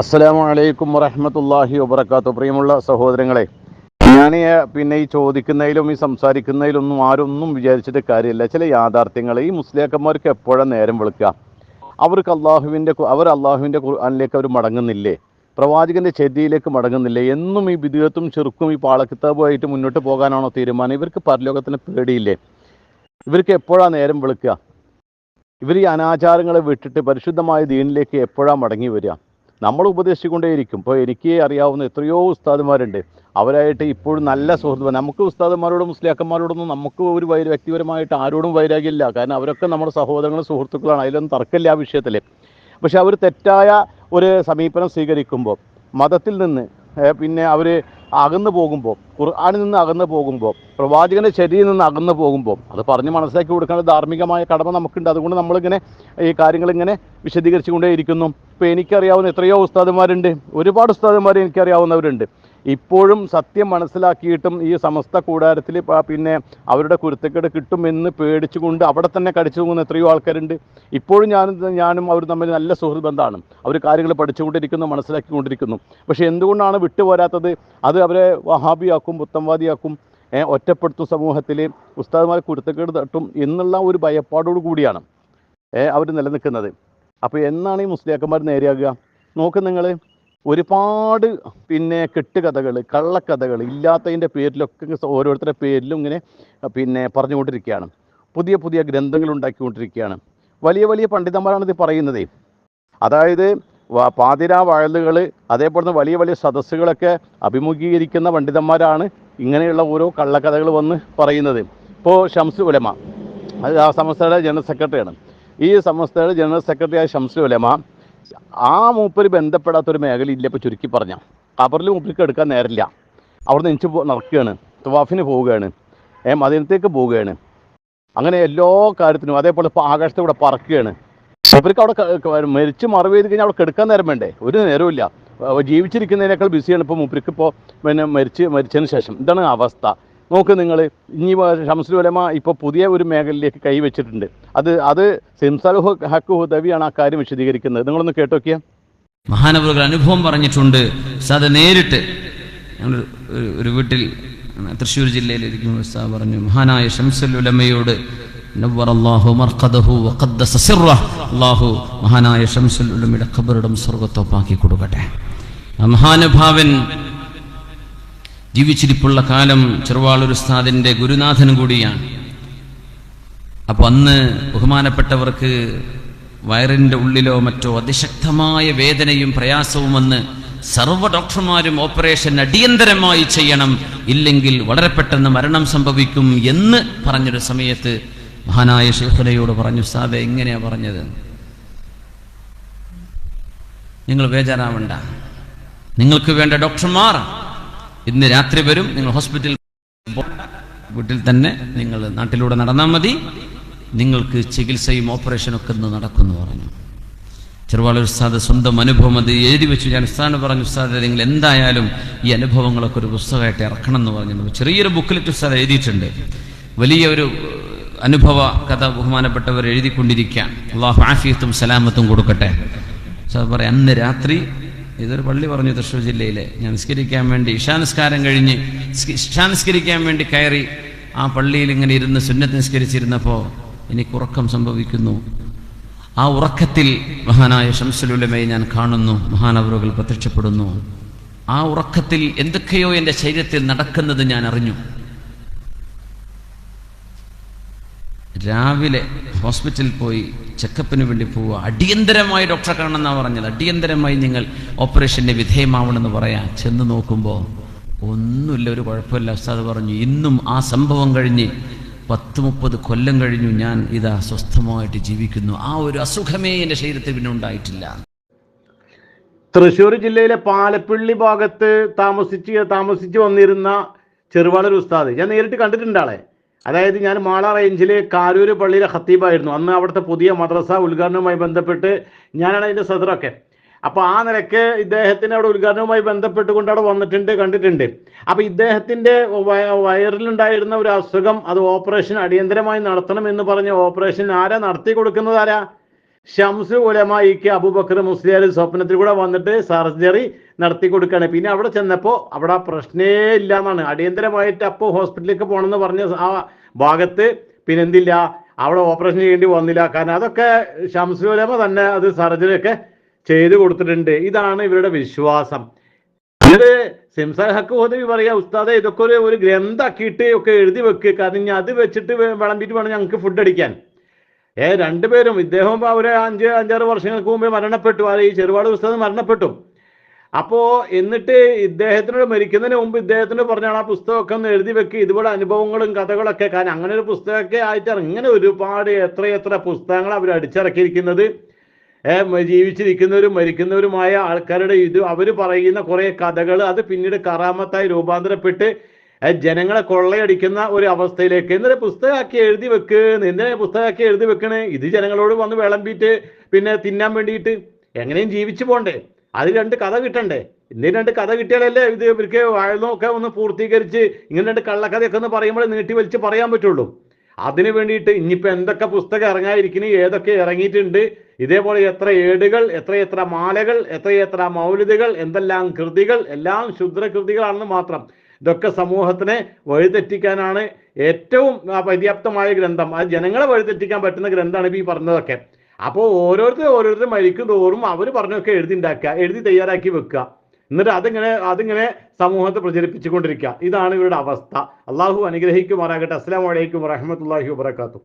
അസ്സലാമു അലൈക്കും വറഹമത്തല്ലാഹി വബർക്കാത്തു പ്രിയമുള്ള സഹോദരങ്ങളെ ഞാൻ പിന്നെ ഈ ചോദിക്കുന്നതിലും ഈ സംസാരിക്കുന്നതിലൊന്നും ആരൊന്നും വിചാരിച്ചിട്ട് കാര്യമില്ല. ചില യാഥാർത്ഥ്യങ്ങൾ ഈ മുസ്ലിയാക്കന്മാർക്ക് എപ്പോഴാണ് നേരം വിളിക്കുക? അവർക്ക് അള്ളാഹുവിന്റെ അവർ അള്ളാഹുവിന്റെ ഖുർആനിലേക്ക് അവർ മടങ്ങുന്നില്ലേ? പ്രവാചകന്റെ ചെതിയിലേക്ക് മടങ്ങുന്നില്ലേ? എന്നും ഈ വിദ്യത്തും ചെറുക്കും ഈ പാളക്കിത്താബുമായിട്ട് മുന്നോട്ട് പോകാനാണോ തീരുമാനം? ഇവർക്ക് പരലോകത്തിന് പേടിയില്ലേ? ഇവർക്ക് എപ്പോഴാണ് നേരം വിളിക്കുക? ഇവർ ഈ അനാചാരങ്ങളെ വിട്ടിട്ട് പരിശുദ്ധമായ ദീനിലേക്ക് എപ്പോഴാണ് മടങ്ങി വരിക? നമ്മൾ ഉപദേശിച്ചുകൊണ്ടേയിരിക്കും. ഇപ്പോൾ എനിക്ക് അറിയാവുന്ന എത്രയോ ഉസ്താദുമാരുണ്ട്. അവരായിട്ട് ഇപ്പോഴും നല്ല സുഹൃത്ത് നമുക്ക് ഉസ്താദന്മാരോടും മുസ്ലിയാക്കന്മാരോടൊന്നും നമുക്ക് ഒരു വൈര വ്യക്തിപരമായിട്ട് ആരോടും വൈരാഗ്യമില്ല. കാരണം അവരൊക്കെ നമ്മുടെ സഹോദരങ്ങളും സുഹൃത്തുക്കളാണ്. അതിലൊന്നും തർക്കമില്ല ആ വിഷയത്തിൽ പക്ഷെ അവർ തെറ്റായ ഒരു സമീപനം സ്വീകരിക്കുമ്പോൾ മതത്തിൽ നിന്ന് പിന്നെ അവർ അകന്നു പോകുമ്പോൾ ഖുർആാനിൽ നിന്ന് അകന്നു പോകുമ്പോൾ പ്രവാചകന്റെ ശരിയിൽ നിന്ന് അകന്നു പോകുമ്പോൾ അത് പറഞ്ഞ് മനസ്സിലാക്കി കൊടുക്കേണ്ട ധാർമ്മികമായ കടമ നമുക്കുണ്ട്. അതുകൊണ്ട് നമ്മളിങ്ങനെ ഈ കാര്യങ്ങളിങ്ങനെ വിശദീകരിച്ചുകൊണ്ടേയിരിക്കുന്നു. ഇപ്പോൾ എനിക്കറിയാവുന്ന എത്രയോ ഉസ്താദന്മാരുണ്ട് ഒരുപാട് ഉസ്താദന്മാർ എനിക്കറിയാവുന്നവരുണ്ട്. ഇപ്പോഴും സത്യം മനസ്സിലാക്കിയിട്ടും ഈ സമസ്ത കൂടാരത്തിൽ പിന്നെ അവരുടെ കുരുത്തക്കേട് കിട്ടുമെന്ന് പേടിച്ചുകൊണ്ട് അവിടെ തന്നെ കടിച്ചു പോകുന്ന എത്രയോ ആൾക്കാരുണ്ട്. ഇപ്പോഴും ഞാനും ഞാനും അവർ തമ്മിൽ നല്ല സുഹൃത്ത് ബന്ധമാണ്. അവർ കാര്യങ്ങൾ പഠിച്ചുകൊണ്ടിരിക്കുന്നു മനസ്സിലാക്കിക്കൊണ്ടിരിക്കുന്നു. പക്ഷേ എന്തുകൊണ്ടാണ് വിട്ടുപോരാത്തത് അത് അവരെ വഹാബിയാക്കും പുത്തംവാദിയാക്കും ഒറ്റപ്പെടുത്തും സമൂഹത്തിൽ ഉസ്താദുമാർ കുരുത്തക്കേട് തട്ടും എന്നുള്ള ഒരു ഭയപ്പാടോട് കൂടിയാണ് അവർ നിലനിൽക്കുന്നത്. അപ്പോൾ എന്നാണ് ഈ മുസ്ലിയാക്കന്മാർ നേരെയാകുക? നോക്ക് നിങ്ങൾ ഒരുപാട് പിന്നെ കെട്ടുകഥകൾ കള്ളക്കഥകൾ ഇല്ലാത്തതിന്റെ പേരിലൊക്കെ ഓരോരുത്തരുടെ പേരിലും ഇങ്ങനെ പിന്നെ പറഞ്ഞുകൊണ്ടിരിക്കുകയാണ്. പുതിയ പുതിയ ഗ്രന്ഥങ്ങൾ ഉണ്ടാക്കിക്കൊണ്ടിരിക്കുകയാണ്. വലിയ വലിയ പണ്ഡിതന്മാരാണ് ഇത് പറയുന്നത്. അതായത് പാതിരാ വയലുകൾ അതേപോലെ വലിയ വലിയ സദസ്സുകളൊക്കെ അഭിമുഖീകരിക്കുന്ന പണ്ഡിതന്മാരാണ് ഇങ്ങനെയുള്ള ഓരോ കള്ളക്കഥകൾ വന്ന് പറയുന്നത്. ഇപ്പോൾ ഷംസ് ഉലമ അത് ആ സംസ്ഥയുടെ ജനറൽ സെക്രട്ടറിയാണ്. ഈ സംസ്ഥയുടെ ജനറൽ സെക്രട്ടറിയായ ഷംസു ഉലമ ആ മൂപ്പര് ബന്ധപ്പെടാത്തൊരു മേഖല ഇല്ല ഇപ്പോൾ ചുരുക്കി പറഞ്ഞാൽ ഖബറിൽ മൂപ്പർക്ക് എടുക്കാൻ നേരമില്ല. അവിടെ നിന്ന് പോ നടക്കുകയാണ്. തുവാഫിന് പോവുകയാണ്. ഏ മദീനത്തേക്ക് പോവുകയാണ്. അങ്ങനെ എല്ലാ കാര്യത്തിനും അതേപോലെ ഇപ്പോൾ ആകാശത്തൂടെ പറക്കുകയാണ്. ഇവർക്ക് അവിടെ മരിച്ച് മറവ് ചെയ്ത് കഴിഞ്ഞാൽ അവിടെ കിടക്കാൻ നേരം വേണ്ടേ? ഒരു നേരമില്ല ജീവിച്ചിരിക്കുന്നതിനേക്കാൾ ബിസിയാണ് ഇപ്പോൾ മൂപ്പർക്ക് ഇപ്പോൾ പിന്നെ മരിച്ച് മരിച്ചതിന് ശേഷം. ഇതാണ് അവസ്ഥ. നോക്ക് നിങ്ങൾ ഇനി ഷംസുൽ ഉലമ ഇപ്പോൾ പുതിയ ഒരു മേഖലയിലേക്ക് കൈവച്ചിട്ടുണ്ട് അത് അത് സിംസൽ ഹക്ക് ഹുദവിയാണ് ആ കാര്യം വിശദീകരിക്കുന്നത്. നിങ്ങളൊന്ന് കേട്ടോക്കിയ? മഹാനവറുകൾ അനുഭവം പറഞ്ഞിട്ടുണ്ട്. അത് നേരിട്ട് ഞങ്ങൾ ഒരു- വീട്ടിൽ തൃശ്ശൂർ ജില്ലയിലിരിക്കുന്ന പറഞ്ഞു മഹാനായ ഷംസുൽ ഉലമയോട് മർഖദഹു സിർറ അല്ലാഹു മഹാനായ ഷംസുൽ ഉലമയുടെ ഖബറിടം സ്വർഗത്തോപ്പാക്കി കൊടുക്കട്ടെ. മഹാനുഭാവൻ ജീവിച്ചിരിപ്പുള്ള കാലം ചെറുവാളൂർ ഉസ്താദിന്റെ ഗുരുനാഥനും കൂടിയാണ്. അപ്പോൾ അന്ന് ബഹുമാനപ്പെട്ടവർക്ക് വയറിന്റെ ഉള്ളിലോ മറ്റോ അതിശക്തമായ വേദനയും പ്രയാസവും വന്ന് സർവ ഡോക്ടർമാരും ഓപ്പറേഷൻ അടിയന്തരമായി ചെയ്യണം ഇല്ലെങ്കിൽ വളരെ പെട്ടെന്ന് മരണം സംഭവിക്കും എന്ന് പറഞ്ഞൊരു സമയത്ത് മഹാനായ ശേഖലയോട് പറഞ്ഞു സാദെ എങ്ങനെയാ പറഞ്ഞത്? നിങ്ങൾ ബേജാറാവണ്ട. നിങ്ങൾക്ക് വേണ്ട ഡോക്ടർമാർ ഇന്ന് രാത്രി വരും നിങ്ങൾ ഹോസ്പിറ്റലിൽ വീട്ടിൽ തന്നെ നിങ്ങൾ നാട്ടിലൂടെ നടന്നാൽ മതി. നിങ്ങൾക്ക് ചികിത്സയും ഓപ്പറേഷനും ഒക്കെ ഇന്ന് നടക്കുമെന്ന് പറഞ്ഞു. ചെറുവാളൂർ ഉസ്താദ് സ്വന്തം അനുഭവം അത് എഴുതി വെച്ചു. ഞാൻ ഉസ്താദിന് പറഞ്ഞു ഉസ്താദ് നിങ്ങൾ എന്തായാലും ഈ അനുഭവങ്ങളൊക്കെ ഒരു പുസ്തകമായിട്ട് ഇറക്കണം എന്ന് പറഞ്ഞു. ചെറിയൊരു ബുക്കിലെറ്റ് ഉസ്താദ് എഴുതിയിട്ടുണ്ട്. വലിയ ഒരു അനുഭവ കഥ ബഹുമാനപ്പെട്ടവർ എഴുതിക്കൊണ്ടിരിക്കുകയാണ്. അള്ളാഹു ആഫിയത്തും സലാമത്തും കൊടുക്കട്ടെ. പറയാം അന്ന് രാത്രി ഇതൊരു പള്ളി പറഞ്ഞു തൃശ്ശൂർ ജില്ലയിലെ. ഞാൻ നിസ്കരിക്കാൻ വേണ്ടി ഇഷാനിസ്കാരം കഴിഞ്ഞ് നിസ്ക- ഇഷാനിസ്കരിക്കാൻ വേണ്ടി കയറി ആ പള്ളിയിൽ ഇങ്ങനെ ഇരുന്ന് സുന്നത്ത് നിസ്കരിച്ചിരുന്നപ്പോൾ എനിക്ക് ഉറക്കം സംഭവിക്കുന്നു. ആ ഉറക്കത്തിൽ മഹാനായ ശംസലുലമയെ ഞാൻ കാണുന്നു മഹാനവറുകൾ പ്രത്യക്ഷപ്പെടുന്നു. ആ ഉറക്കത്തിൽ എന്തൊക്കെയോ എന്റെ ശരീരത്തിൽ നടക്കുന്നത് ഞാൻ അറിഞ്ഞു. രാവിലെ ഹോസ്പിറ്റലിൽ പോയി ചെക്കപ്പിന് വേണ്ടി പോവുക. അടിയന്തരമായി ഡോക്ടറെ കാണണമെന്നാണ് പറഞ്ഞത്. അടിയന്തരമായി നിങ്ങൾ ഓപ്പറേഷന് വിധേയമാവണമെന്ന് പറയാൻ ചെന്ന് നോക്കുമ്പോൾ ഒന്നുമില്ല ഒരു കുഴപ്പമില്ല. ഉസ്താദ് പറഞ്ഞു ഇന്നും ആ സംഭവം കഴിഞ്ഞ് പത്ത് മുപ്പത് കൊല്ലം കഴിഞ്ഞു ഞാൻ ഇതാ സ്വസ്ഥമായിട്ട് ജീവിക്കുന്നു. ആ ഒരു അസുഖമേ എന്റെ ശരീരത്തിൽ പിന്നെ ഉണ്ടായിട്ടില്ല. തൃശ്ശൂർ ജില്ലയിലെ പാലപ്പിള്ളി ഭാഗത്ത് താമസിച്ച് താമസിച്ച് വന്നിരുന്ന ചെറുവാളൊരു ഉസ്താദ്. ഞാൻ നേരിട്ട് കണ്ടിട്ടുണ്ട് അതായത് ഞാൻ മാള റേഞ്ചിലെ കാരൂര് പള്ളിയിലെ ഖത്തീബായിരുന്നു. അന്ന് അവിടുത്തെ പുതിയ മദ്രസ ഉദ്ഘാടനവുമായി ബന്ധപ്പെട്ട് ഞാനാണ് അതിന്റെ സദറൊക്കെ. അപ്പോൾ ആ നിലയ്ക്ക് ഇദ്ദേഹത്തിന് അവിടെ ഉദ്ഘാടനവുമായി ബന്ധപ്പെട്ടുകൊണ്ട് അവിടെ വന്നിട്ടുണ്ട് കണ്ടിട്ടുണ്ട്. അപ്പോൾ ഇദ്ദേഹത്തിന്റെ വയ- വയറിലുണ്ടായിരുന്ന ഒരു അസുഖം അത് ഓപ്പറേഷൻ അടിയന്തരമായി നടത്തണം എന്ന് പറഞ്ഞ ഓപ്പറേഷൻ ആരാ നടത്തി കൊടുക്കുന്നതാരാ ഷംസ് ഉലമായിക്ക് അബൂബക്കർ മുസ്ലിയാർ സ്വപ്നത്തിൽ കൂടെ വന്നിട്ട് സർജറി നടത്തി കൊടുക്കുകയാണ്. പിന്നെ അവിടെ ചെന്നപ്പോൾ അവിടെ പ്രശ്നേ ഇല്ല എന്നാണ് അടിയന്തരമായിട്ട് അപ്പോൾ ഹോസ്പിറ്റലിലേക്ക് പോകണമെന്ന് പറഞ്ഞ ആ ഭാഗത്ത് പിന്നെ എന്തില്ല അവിടെ ഓപ്പറേഷൻ ചെയ്യേണ്ടി വന്നില്ല. കാരണം അതൊക്കെ ഷംസ് തന്നെ അത് സർജറി ഒക്കെ ചെയ്തു കൊടുത്തിട്ടുണ്ട്. ഇതാണ് ഇവരുടെ വിശ്വാസം. ഇത് സിംസ ഹക്ക് ഹോദവി പറയാ ഉസ്താദെ ഇതൊക്കെ ഒരു ഒരു ഗ്രന്ഥാക്കിയിട്ട് ഒക്കെ എഴുതി വെക്ക്. കാരണം ഇനി അത് വെച്ചിട്ട് വിളമ്പിട്ട് വേണം ഞങ്ങൾക്ക് ഫുഡ് അടിക്കാൻ. ഏ രണ്ടുപേരും ഇദ്ദേഹം ഒരു അഞ്ച് അഞ്ചാറ് വർഷങ്ങൾക്ക് മുമ്പേ മരണപ്പെട്ടു. ആ ഈ ചെറുപാട് ഉസ്താദ് മരണപ്പെട്ടു. അപ്പോ എന്നിട്ട് ഇദ്ദേഹത്തിനോട് മരിക്കുന്നതിന് മുമ്പ് ഇദ്ദേഹത്തിനോട് പറഞ്ഞാണ് ആ പുസ്തകമൊക്കെ ഒന്ന് എഴുതി വെക്കുക ഇതുപോലെ അനുഭവങ്ങളും കഥകളൊക്കെ കാരണം അങ്ങനെ ഒരു പുസ്തകമൊക്കെ ആയിട്ട് ഇങ്ങനെ ഒരുപാട് എത്ര എത്ര പുസ്തകങ്ങൾ അവർ അടിച്ചിറക്കിയിരിക്കുന്നത്. ജീവിച്ചിരിക്കുന്നവരും മരിക്കുന്നവരുമായ ആൾക്കാരുടെ ഇത് അവർ പറയുന്ന കുറേ കഥകൾ അത് പിന്നീട് കറാമത്തായി രൂപാന്തരപ്പെട്ട് ജനങ്ങളെ കൊള്ളയടിക്കുന്ന ഒരു അവസ്ഥയിലേക്ക്. എന്നിട്ട് പുസ്തകമാക്കി എഴുതി വെക്ക്? എന്തിനാ പുസ്തകമാക്കി എഴുതി വെക്കണേ? ഇത് ജനങ്ങളോട് വന്ന് വിളമ്പിയിട്ട് പിന്നെ തിന്നാൻ വേണ്ടിയിട്ട് എങ്ങനെയും ജീവിച്ചു പോണ്ടേ? അത് രണ്ട് കഥ കിട്ടണ്ടേ? ഇന്ത്യയിൽ രണ്ട് കഥ കിട്ടിയാലല്ലേ ഇത് ഇവർക്ക് വാഴനൊക്കെ ഒന്ന് പൂർത്തീകരിച്ച് ഇങ്ങനെ രണ്ട് കള്ളക്കഥയൊക്കെ ഒന്ന് പറയുമ്പോൾ നീട്ടി വലിച്ച് പറയാൻ പറ്റുള്ളൂ. അതിനു വേണ്ടിയിട്ട് ഇനിയിപ്പോൾ എന്തൊക്കെ പുസ്തകം ഇറങ്ങാതിരിക്കുന്നു ഏതൊക്കെ ഇറങ്ങിയിട്ടുണ്ട് ഇതേപോലെ എത്ര ഏടുകൾ എത്രയെത്ര മാലകൾ എത്രയെത്ര മൗലിതകൾ എന്തെല്ലാം കൃതികൾ എല്ലാം ശുദ്രകൃതികളാണെന്ന് മാത്രം. ഇതൊക്കെ സമൂഹത്തിനെ വഴിതെറ്റിക്കാനാണ് ഏറ്റവും പര്യാപ്തമായ ഗ്രന്ഥം. അത് ജനങ്ങളെ വഴിതെറ്റിക്കാൻ പറ്റുന്ന ഗ്രന്ഥമാണ് ഇപ്പോൾ ഈ പറഞ്ഞതൊക്കെ. അപ്പോൾ ഓരോരുത്തർ ഓരോരുത്തർ മരിക്കും തോറും അവർ പറഞ്ഞൊക്കെ എഴുതി ഉണ്ടാക്കുക എഴുതി തയ്യാറാക്കി വെക്കുക. എന്നിട്ട് അതിങ്ങനെ അതിങ്ങനെ സമൂഹത്തെ പ്രചരിപ്പിച്ചുകൊണ്ടിരിക്കുക. ഇതാണ് ഇവരുടെ അവസ്ഥ. അള്ളാഹു അനുഗ്രഹിക്കുമാറാകട്ടെ. അസ്സാം വലൈക്കും വറഹമത്തല്ലാഹി വാത്തു